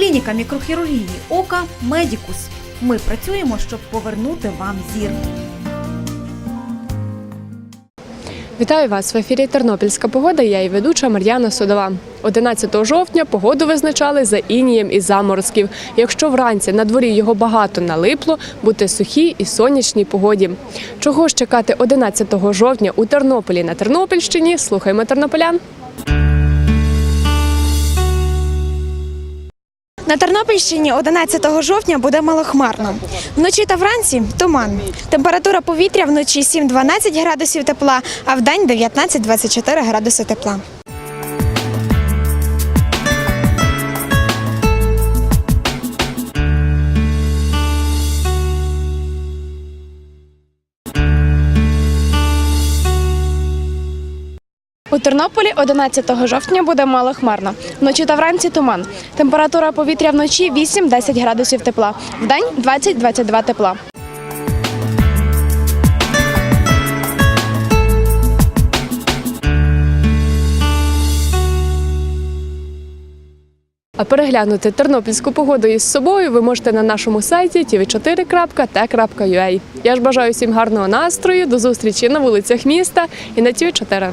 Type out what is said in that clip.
Клініка мікрохірургії ока Медікус. Ми працюємо, щоб повернути вам зір. Вітаю вас в ефірі Тернопільська погода. Я і ведуча Мар'яна Судова. 11 жовтня погоду визначали за інієм і заморозків. Якщо вранці на дворі його багато налипло, бути сухій і сонячній погоді. Чого ж чекати 11 жовтня у Тернополі на Тернопільщині? Слухаймо тернополян. На Тернопільщині 11 жовтня буде малохмарно. Вночі та вранці туман. Температура повітря вночі 7-12 градусів тепла, а вдень 19-24 градуси тепла. У Тернополі 11 жовтня буде малохмарно. Вночі та вранці туман. Температура повітря вночі 8-10 градусів тепла. Вдень 20-22 тепла. А переглянути тернопільську погоду із собою ви можете на нашому сайті tv4.t.ua. Я ж бажаю всім гарного настрою, до зустрічі на вулицях міста і на tv 4